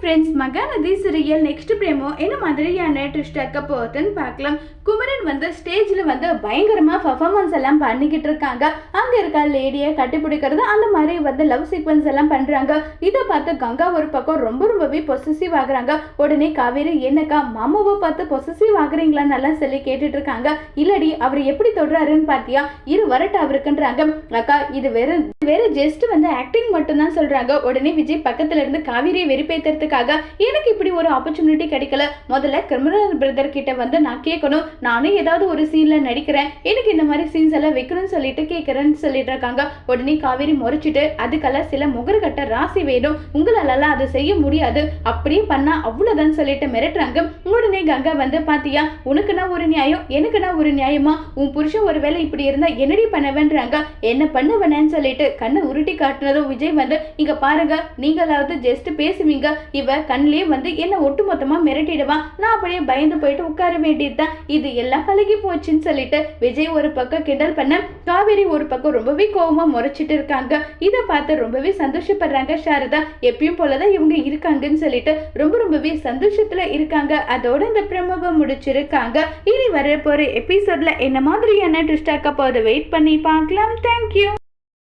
Friends Mahanadhi serial next promo என்ன மாதிரியான twist இருக்க போகுதுன்னு பார்க்கலாம். குமரன் வந்து ஸ்டேஜில் வந்து பயங்கரமாக பர்ஃபார்மன்ஸ் எல்லாம் பண்ணிக்கிட்டு இருக்காங்க. அங்கே இருக்க லேடியை கட்டிப்பிடிக்கிறது அந்த மாதிரி வந்து லவ் சீக்வன்ஸ் எல்லாம் பண்ணுறாங்க இதை பார்த்து கங்கா ஒரு பக்கம் ரொம்ப ரொம்பவே பொசசிவ் ஆகுறாங்க. உடனே காவேரி என்னக்கா மாமாவை பார்த்து பொசசிவ் ஆகுறீங்களான்னு எல்லாம் சொல்லி கேட்டுட்டு இருக்காங்க. இல்லடி அவர் எப்படி தொடுறாருன்னு பார்த்தியா? இரு வரட்டு அவருக்குன்றாங்க. அக்கா இது வேற வேற ஜஸ்ட் வந்து ஆக்டிங் மட்டும்தான் சொல்றாங்க. உடனே விஜய் பக்கத்துல இருந்து காவேரியை பண்ணுறதுக்காக எனக்கு இப்படி ஒரு ஆப்பர்ச்சுனிட்டி கிடைக்கல. முதல்ல கிரிமினல் பிரதர் கிட்ட வந்து நான் கேட்கணும். நானும் ஏதாவது ஒரு சீன்ல நடிக்கிறேன். எனக்கு இந்த மாதிரி சீன்ஸ் எல்லாம் வைக்கணும்னு சொல்லிட்டு கேட்குறேன்னு சொல்லிட்டு இருக்காங்க. உடனே காவேரி முறைச்சிட்டு அதுக்கெல்லாம் சில முகர்கட்ட ராசி வேணும். உங்களால அதை செய்ய முடியாது. அப்படியே பண்ணா அவ்வளோதான் சொல்லிட்டு மிரட்டுறாங்க. உடனே கங்கா வந்து பார்த்தியா உனக்குன்னா ஒரு நியாயம் எனக்குன்னா ஒரு நியாயமா? உன் புருஷன் ஒரு வேலை இப்படி இருந்தால் என்னடி பண்ணவேன்றாங்க? என்ன பண்ணுவனேன்னு சொல்லிட்டு கண்ணை உருட்டி காட்டுனதும் விஜய் வந்து இங்க பாருங்க நீங்களாவது ஜஸ்ட் பேசுவீங்க. இவ கண்ணிலே வந்து என்ன ஒட்டுமொத்தமா மிரட்டிடுவான் நான் அப்படியே பயந்து போயிட்டு உட்கார வேண்டியதுதான். இது எல்லாம் பழகி போச்சுன்னு சொல்லிட்டு விஜய் ஒரு பக்கம் கிண்டல் பண்ண காவேரி ஒரு பக்கம் ரொம்பவே கோவமா முறைச்சிட்டு இருக்காங்க. இதை பார்த்து ரொம்பவே சந்தோஷப்படுறாங்க சாரதா. எப்பயும் போலதான் இவங்க இருக்காங்கன்னு சொல்லிட்டு ரொம்ப ரொம்பவே சந்தோஷத்துல இருக்காங்க. அதோட இந்த பிரமுகம் முடிச்சிருக்காங்க. இனி வரப்போற எபிசோட்ல என்ன மாதிரியான ட்விஸ்ட் ஆக்க போது வெயிட் பண்ணி பார்க்கலாம். தேங்க்யூ